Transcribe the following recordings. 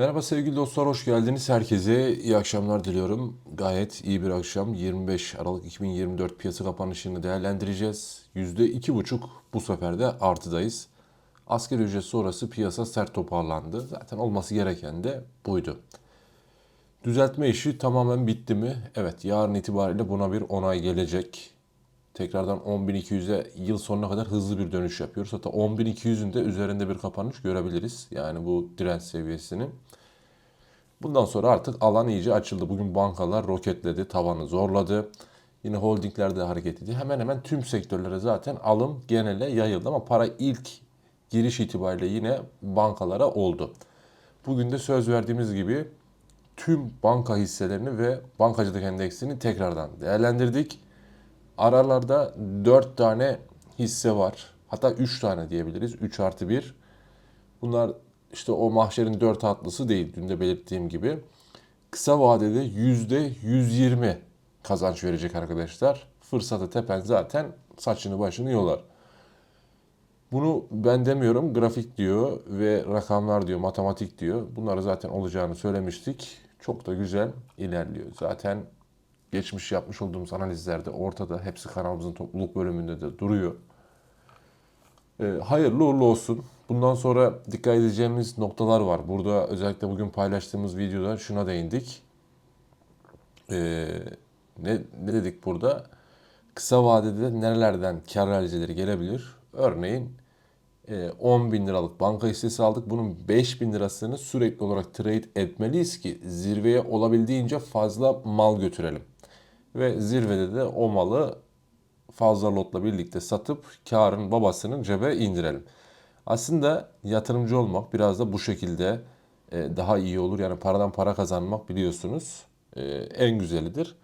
Merhaba sevgili dostlar, hoş geldiniz. Herkese iyi akşamlar diliyorum. Gayet iyi bir akşam. 25 Aralık 2024 piyasa kapanışını değerlendireceğiz. %2,5 bu sefer de artıdayız. Asgari ücret sonrası piyasa sert toparlandı. Zaten olması gereken de buydu. Düzeltme işi tamamen bitti mi? Evet, yarın itibariyle buna bir onay gelecek. Tekrardan 10.200'e yıl sonuna kadar hızlı bir dönüş yapıyoruz. Hatta 10.200'ün de üzerinde bir kapanış görebiliriz. Yani bu direnç seviyesini. Bundan sonra artık alan iyice açıldı. Bugün bankalar roketledi, tavanı zorladı. Yine holdingler de hareket ediyor. Hemen hemen tüm sektörlere zaten alım genele yayıldı ama para ilk giriş itibariyle yine bankalara oldu. Bugün de söz verdiğimiz gibi tüm banka hisselerini ve bankacılık endeksini tekrardan değerlendirdik. Aralarda 4 tane hisse var. Hatta 3 tane diyebiliriz. 3 artı 1. Bunlar işte o mahşerin 4 atlısı değil. Dün de belirttiğim gibi. Kısa vadede %120 kazanç verecek arkadaşlar. Fırsatı tepen zaten saçını başını yolar. Bunu ben demiyorum. Grafik diyor ve rakamlar diyor, matematik diyor. Bunları zaten olacağını söylemiştik. Çok da güzel ilerliyor. Zaten geçmiş yapmış olduğumuz analizlerde ortada. Hepsi kanalımızın topluluk bölümünde de duruyor. Ee, hayırlı uğurlu olsun. Bundan sonra dikkat edeceğimiz noktalar var. Burada özellikle bugün paylaştığımız videoda şuna değindik. Ee, ne, ne dedik burada? Kısa vadede nerelerden kar realizeleri gelebilir? Örneğin e, 10 bin liralık banka hissesi aldık. Bunun 5 bin lirasını sürekli olarak trade etmeliyiz ki zirveye olabildiğince fazla mal götürelim. Ve zirvede de o malı fazla lotla birlikte satıp karın babasının cebe indirelim. Aslında yatırımcı olmak biraz da bu şekilde e, daha iyi olur. Yani paradan para kazanmak biliyorsunuz e, en güzelidir.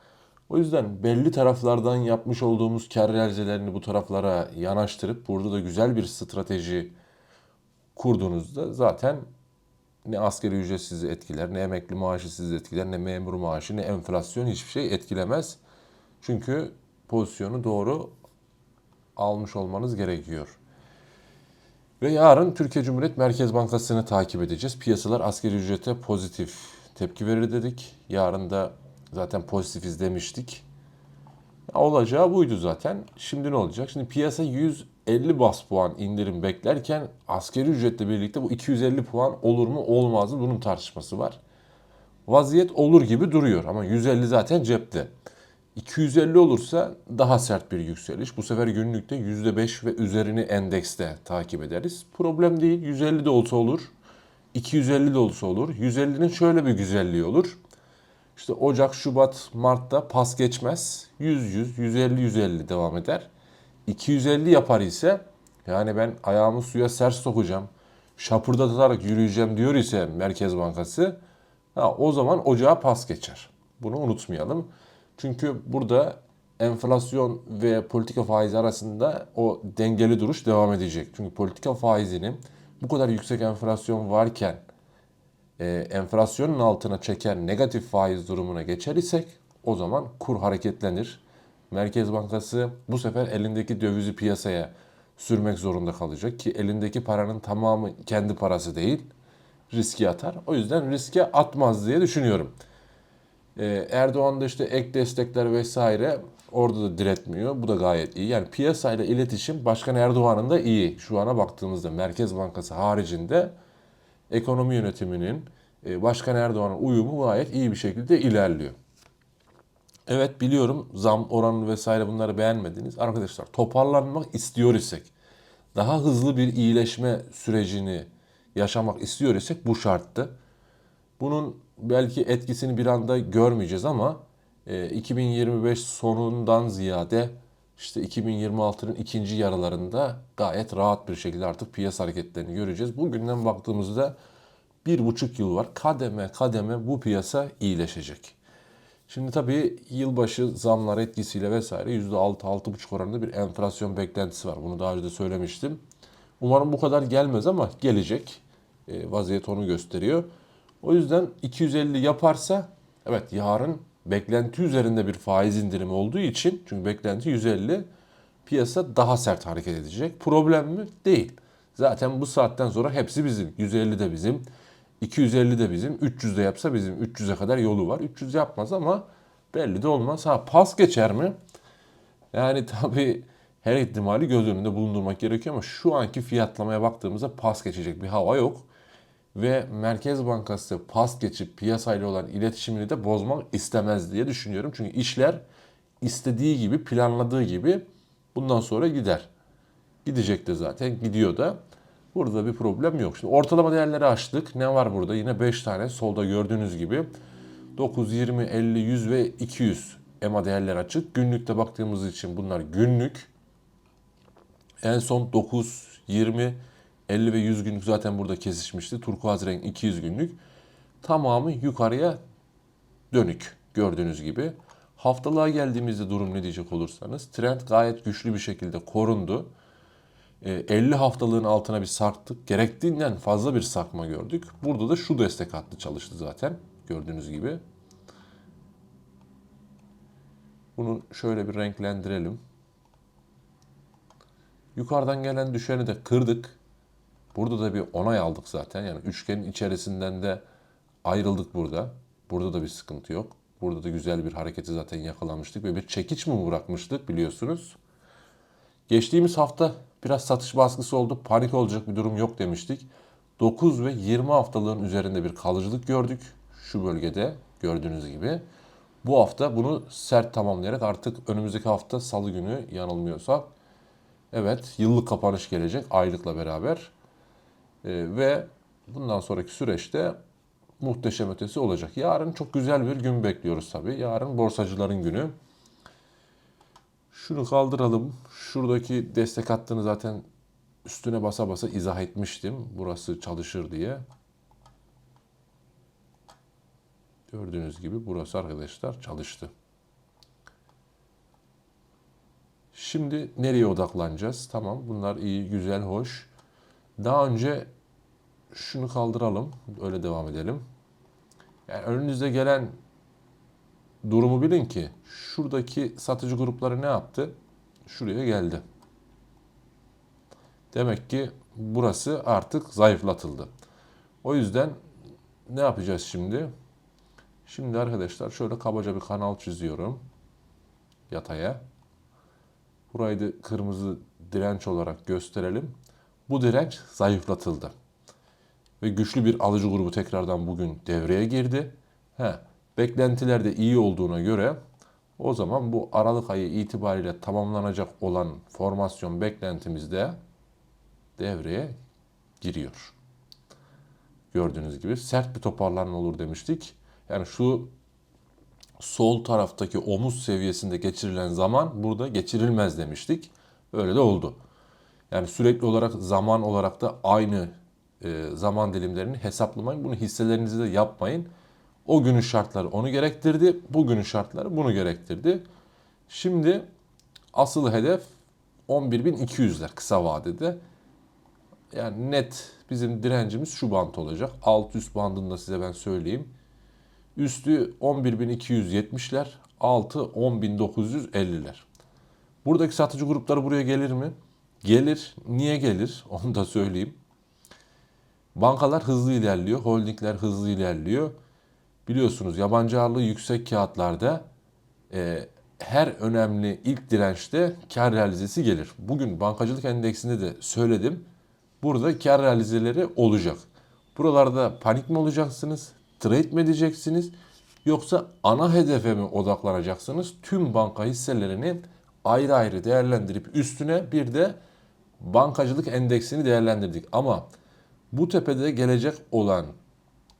O yüzden belli taraflardan yapmış olduğumuz kar realizelerini bu taraflara yanaştırıp burada da güzel bir strateji kurduğunuzda zaten ne asgari ücret sizi etkiler, ne emekli maaşı sizi etkiler, ne memur maaşı, ne enflasyon hiçbir şey etkilemez. Çünkü pozisyonu doğru almış olmanız gerekiyor. Ve yarın Türkiye Cumhuriyet Merkez Bankası'nı takip edeceğiz. Piyasalar asgari ücrete pozitif tepki verir dedik. Yarın da zaten pozitifiz demiştik. Olacağı buydu zaten. Şimdi ne olacak? Şimdi piyasa 150 bas puan indirim beklerken asgari ücretle birlikte bu 250 puan olur mu olmaz mı bunun tartışması var. Vaziyet olur gibi duruyor ama 150 zaten cepte. 250 olursa daha sert bir yükseliş. Bu sefer günlükte %5 ve üzerini endekste takip ederiz. Problem değil. 150 de olsa olur. 250 de olsa olur. 150'nin şöyle bir güzelliği olur. İşte Ocak, Şubat, Mart'ta pas geçmez. 100, 100, 150, 150 devam eder. 250 yapar ise yani ben ayağımı suya sert sokacağım. Şapırdatarak yürüyeceğim diyor ise Merkez Bankası ha, o zaman ocağa pas geçer. Bunu unutmayalım. Çünkü burada enflasyon ve politika faizi arasında o dengeli duruş devam edecek. Çünkü politika faizinin bu kadar yüksek enflasyon varken e, enflasyonun altına çeken negatif faiz durumuna geçer isek o zaman kur hareketlenir. Merkez Bankası bu sefer elindeki dövizi piyasaya sürmek zorunda kalacak ki elindeki paranın tamamı kendi parası değil riski atar. O yüzden riske atmaz diye düşünüyorum. Ee, Erdoğan da işte ek destekler vesaire orada da diretmiyor. Bu da gayet iyi. Yani piyasayla iletişim Başkan Erdoğan'ın da iyi. Şu ana baktığımızda Merkez Bankası haricinde ekonomi yönetiminin e, Başkan Erdoğan'ın uyumu gayet iyi bir şekilde ilerliyor. Evet biliyorum zam oranı vesaire bunları beğenmediniz. Arkadaşlar toparlanmak istiyor isek, daha hızlı bir iyileşme sürecini yaşamak istiyor isek bu şarttı. Bunun belki etkisini bir anda görmeyeceğiz ama 2025 sonundan ziyade işte 2026'nın ikinci yarılarında gayet rahat bir şekilde artık piyasa hareketlerini göreceğiz. Bugünden baktığımızda bir buçuk yıl var. Kademe kademe bu piyasa iyileşecek. Şimdi tabii yılbaşı zamlar etkisiyle vesaire %6-6,5 oranında bir enflasyon beklentisi var. Bunu daha önce de söylemiştim. Umarım bu kadar gelmez ama gelecek. E, vaziyet onu gösteriyor. O yüzden 250 yaparsa evet yarın beklenti üzerinde bir faiz indirimi olduğu için çünkü beklenti 150 piyasa daha sert hareket edecek. Problem mi? Değil. Zaten bu saatten sonra hepsi bizim. 150 de bizim. 250 de bizim. 300 de yapsa bizim 300'e kadar yolu var. 300 yapmaz ama belli de olmaz. Ha pas geçer mi? Yani tabii her ihtimali göz önünde bulundurmak gerekiyor ama şu anki fiyatlamaya baktığımızda pas geçecek bir hava yok. Ve Merkez Bankası pas geçip piyasayla olan iletişimini de bozmak istemez diye düşünüyorum. Çünkü işler istediği gibi, planladığı gibi bundan sonra gider. Gidecek de zaten, gidiyor da. Burada bir problem yok. Şimdi ortalama değerleri açtık. Ne var burada? Yine 5 tane solda gördüğünüz gibi. 9, 20, 50, 100 ve 200 EMA değerler açık. Günlükte baktığımız için bunlar günlük. En son 9, 20, 50 ve 100 günlük zaten burada kesişmişti. Turkuaz renk 200 günlük. Tamamı yukarıya dönük gördüğünüz gibi. Haftalığa geldiğimizde durum ne diyecek olursanız trend gayet güçlü bir şekilde korundu. Ee, 50 haftalığın altına bir sarktık. Gerektiğinden fazla bir sarkma gördük. Burada da şu destek hattı çalıştı zaten gördüğünüz gibi. Bunu şöyle bir renklendirelim. Yukarıdan gelen düşeni de kırdık. Burada da bir onay aldık zaten. Yani üçgenin içerisinden de ayrıldık burada. Burada da bir sıkıntı yok. Burada da güzel bir hareketi zaten yakalamıştık ve bir çekiç mi bırakmıştık biliyorsunuz. Geçtiğimiz hafta biraz satış baskısı oldu. Panik olacak bir durum yok demiştik. 9 ve 20 haftalığın üzerinde bir kalıcılık gördük. Şu bölgede gördüğünüz gibi. Bu hafta bunu sert tamamlayarak artık önümüzdeki hafta salı günü yanılmıyorsak evet yıllık kapanış gelecek aylıkla beraber. Ee, ve bundan sonraki süreçte muhteşem ötesi olacak. Yarın çok güzel bir gün bekliyoruz tabii. Yarın borsacıların günü. Şunu kaldıralım. Şuradaki destek hattını zaten üstüne basa basa izah etmiştim. Burası çalışır diye. Gördüğünüz gibi burası arkadaşlar çalıştı. Şimdi nereye odaklanacağız? Tamam bunlar iyi, güzel, hoş. Daha önce şunu kaldıralım. Öyle devam edelim. Yani önünüze gelen durumu bilin ki şuradaki satıcı grupları ne yaptı? Şuraya geldi. Demek ki burası artık zayıflatıldı. O yüzden ne yapacağız şimdi? Şimdi arkadaşlar şöyle kabaca bir kanal çiziyorum. Yataya. Burayı da kırmızı direnç olarak gösterelim. Bu direnç zayıflatıldı. Ve güçlü bir alıcı grubu tekrardan bugün devreye girdi. He, beklentiler de iyi olduğuna göre o zaman bu Aralık ayı itibariyle tamamlanacak olan formasyon beklentimiz de devreye giriyor. Gördüğünüz gibi sert bir toparlanma olur demiştik. Yani şu sol taraftaki omuz seviyesinde geçirilen zaman burada geçirilmez demiştik. Öyle de oldu. Yani sürekli olarak zaman olarak da aynı zaman dilimlerini hesaplamayın. Bunu hisselerinizi de yapmayın. O günün şartları onu gerektirdi. Bugünün şartları bunu gerektirdi. Şimdi asıl hedef 11.200'ler kısa vadede. Yani net bizim direncimiz şu bant olacak. Alt üst bandında size ben söyleyeyim. Üstü 11.270'ler, altı 10.950'ler. Buradaki satıcı grupları buraya gelir mi? Gelir. Niye gelir? Onu da söyleyeyim. Bankalar hızlı ilerliyor, holdingler hızlı ilerliyor. Biliyorsunuz yabancı ağırlığı yüksek kağıtlarda e, her önemli ilk dirençte kar realizesi gelir. Bugün bankacılık endeksinde de söyledim. Burada kar realizeleri olacak. Buralarda panik mi olacaksınız? Trade mi edeceksiniz? Yoksa ana hedefe mi odaklanacaksınız? Tüm banka hisselerini ayrı ayrı değerlendirip üstüne bir de bankacılık endeksini değerlendirdik. Ama bu tepede gelecek olan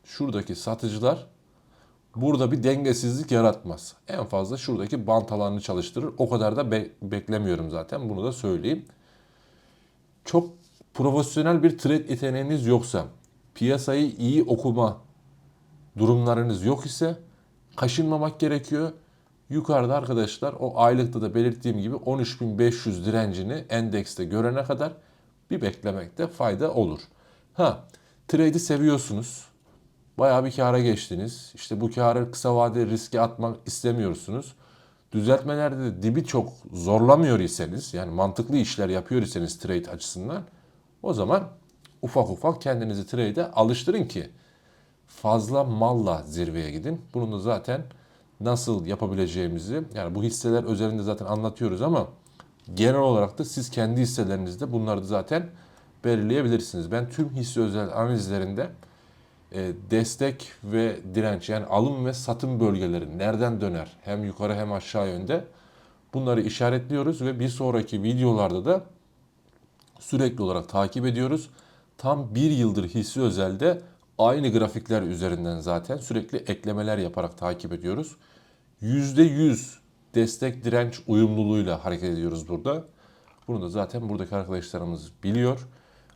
şuradaki satıcılar burada bir dengesizlik yaratmaz. En fazla şuradaki bant alanını çalıştırır. O kadar da be- beklemiyorum zaten. Bunu da söyleyeyim. Çok profesyonel bir trade yeteneğiniz yoksa, piyasayı iyi okuma durumlarınız yok ise kaşınmamak gerekiyor. Yukarıda arkadaşlar o aylıkta da belirttiğim gibi 13.500 direncini endekste görene kadar bir beklemekte fayda olur. Ha, trade'i seviyorsunuz. Bayağı bir kâra geçtiniz. İşte bu kârı kısa vadeli riske atmak istemiyorsunuz. Düzeltmelerde de dibi çok zorlamıyor iseniz, yani mantıklı işler yapıyor iseniz trade açısından, o zaman ufak ufak kendinizi trade'e alıştırın ki fazla malla zirveye gidin. Bunu da zaten nasıl yapabileceğimizi yani bu hisseler özelinde zaten anlatıyoruz ama genel olarak da siz kendi hisselerinizde bunları da zaten belirleyebilirsiniz. Ben tüm hisse özel analizlerinde e, destek ve direnç yani alım ve satım bölgeleri nereden döner hem yukarı hem aşağı yönde bunları işaretliyoruz ve bir sonraki videolarda da sürekli olarak takip ediyoruz. Tam bir yıldır hisse özelde aynı grafikler üzerinden zaten sürekli eklemeler yaparak takip ediyoruz. %100 destek direnç uyumluluğuyla hareket ediyoruz burada. Bunu da zaten buradaki arkadaşlarımız biliyor.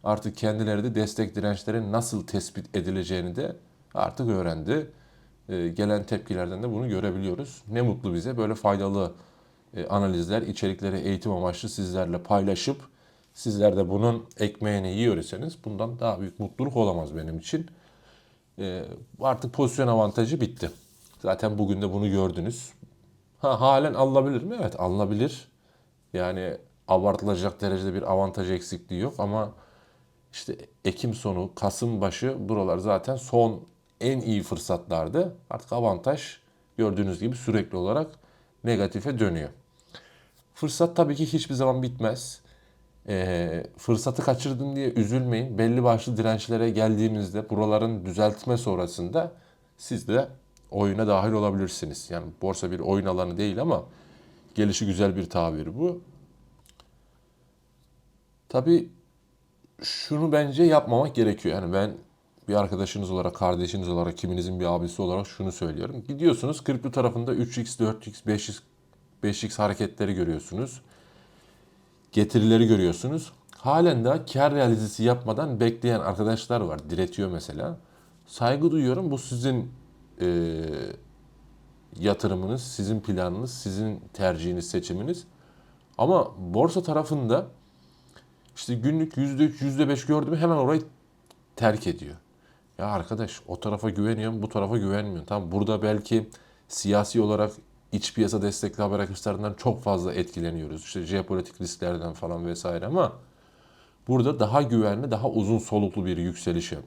Artık kendileri de destek dirençlerin nasıl tespit edileceğini de artık öğrendi. Ee, gelen tepkilerden de bunu görebiliyoruz. Ne mutlu bize böyle faydalı e, analizler, içerikleri eğitim amaçlı sizlerle paylaşıp sizler de bunun ekmeğini yiyorsanız bundan daha büyük mutluluk olamaz benim için. Ee, artık pozisyon avantajı bitti. Zaten bugün de bunu gördünüz. Ha, halen alınabilir mi? Evet alınabilir. Yani abartılacak derecede bir avantaj eksikliği yok ama işte Ekim sonu, Kasım başı buralar zaten son en iyi fırsatlardı. Artık avantaj gördüğünüz gibi sürekli olarak negatife dönüyor. Fırsat tabii ki hiçbir zaman bitmez. Ee, fırsatı kaçırdın diye üzülmeyin. Belli başlı dirençlere geldiğimizde buraların düzeltme sonrasında siz de oyuna dahil olabilirsiniz. Yani borsa bir oyun alanı değil ama gelişi güzel bir tabir bu. Tabii şunu bence yapmamak gerekiyor. Yani ben bir arkadaşınız olarak, kardeşiniz olarak, kiminizin bir abisi olarak şunu söylüyorum. Gidiyorsunuz kripto tarafında 3x, 4x, 5x, 5x hareketleri görüyorsunuz. Getirileri görüyorsunuz. Halen daha kar realizesi yapmadan bekleyen arkadaşlar var. Diretiyor mesela. Saygı duyuyorum. Bu sizin e, yatırımınız, sizin planınız, sizin tercihiniz, seçiminiz. Ama borsa tarafında işte günlük %3, %5 gördü mü hemen orayı terk ediyor. Ya arkadaş o tarafa güveniyorum, bu tarafa güvenmiyorum. Tamam burada belki siyasi olarak iç piyasa destekli haber akışlarından çok fazla etkileniyoruz. İşte jeopolitik risklerden falan vesaire ama burada daha güvenli, daha uzun soluklu bir yükselişe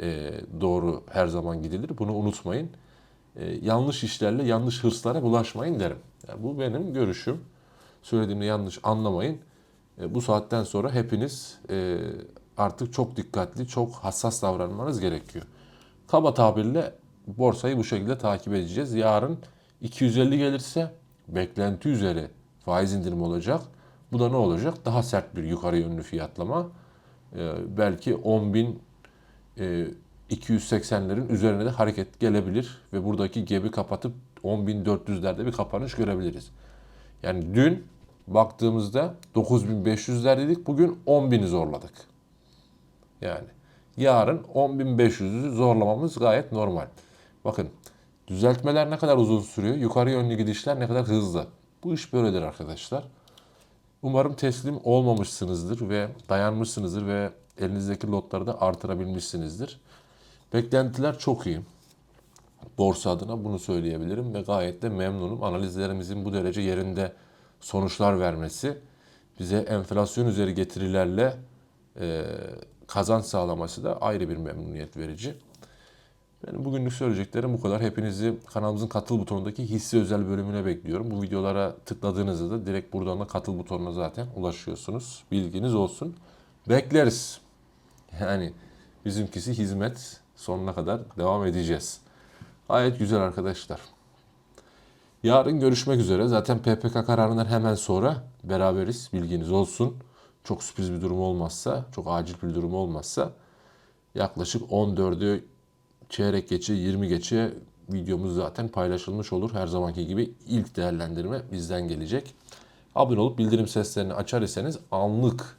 e, doğru her zaman gidilir. Bunu unutmayın. E, yanlış işlerle, yanlış hırslara bulaşmayın derim. Yani bu benim görüşüm. Söylediğimde yanlış anlamayın. E, bu saatten sonra hepiniz e, artık çok dikkatli, çok hassas davranmanız gerekiyor. Kaba tabirle borsayı bu şekilde takip edeceğiz. Yarın 250 gelirse beklenti üzeri faiz indirimi olacak. Bu da ne olacak? Daha sert bir yukarı yönlü fiyatlama. E, belki 10 bin e, 280'lerin üzerine de hareket gelebilir ve buradaki gebi kapatıp 10.400'lerde bir kapanış görebiliriz. Yani dün baktığımızda 9500'ler dedik. Bugün 10.000'i zorladık. Yani yarın 10.500'ü zorlamamız gayet normal. Bakın düzeltmeler ne kadar uzun sürüyor. Yukarı yönlü gidişler ne kadar hızlı. Bu iş böyledir arkadaşlar. Umarım teslim olmamışsınızdır ve dayanmışsınızdır ve elinizdeki lotları da artırabilmişsinizdir. Beklentiler çok iyi. Borsa adına bunu söyleyebilirim ve gayet de memnunum. Analizlerimizin bu derece yerinde sonuçlar vermesi bize enflasyon üzeri getirilerle e, kazanç sağlaması da ayrı bir memnuniyet verici. Benim bugünlük söyleyeceklerim bu kadar. Hepinizi kanalımızın katıl butonundaki hisse özel bölümüne bekliyorum. Bu videolara tıkladığınızda da direkt buradan da katıl butonuna zaten ulaşıyorsunuz. Bilginiz olsun. Bekleriz. Yani bizimkisi hizmet sonuna kadar devam edeceğiz. Gayet güzel arkadaşlar. Yarın görüşmek üzere. Zaten PPK kararından hemen sonra beraberiz. Bilginiz olsun. Çok sürpriz bir durum olmazsa, çok acil bir durum olmazsa yaklaşık 14'ü çeyrek geçe 20 geçe videomuz zaten paylaşılmış olur. Her zamanki gibi ilk değerlendirme bizden gelecek. Abone olup bildirim seslerini açar iseniz anlık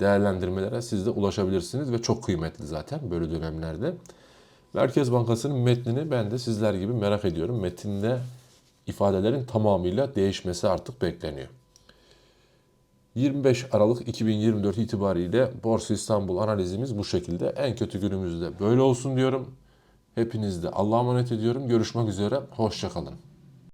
değerlendirmelere siz de ulaşabilirsiniz ve çok kıymetli zaten böyle dönemlerde. Merkez Bankası'nın metnini ben de sizler gibi merak ediyorum. Metinde ifadelerin tamamıyla değişmesi artık bekleniyor. 25 Aralık 2024 itibariyle Borsa İstanbul analizimiz bu şekilde. En kötü günümüzde böyle olsun diyorum. Hepinizde Allah'a emanet ediyorum. Görüşmek üzere. Hoşçakalın.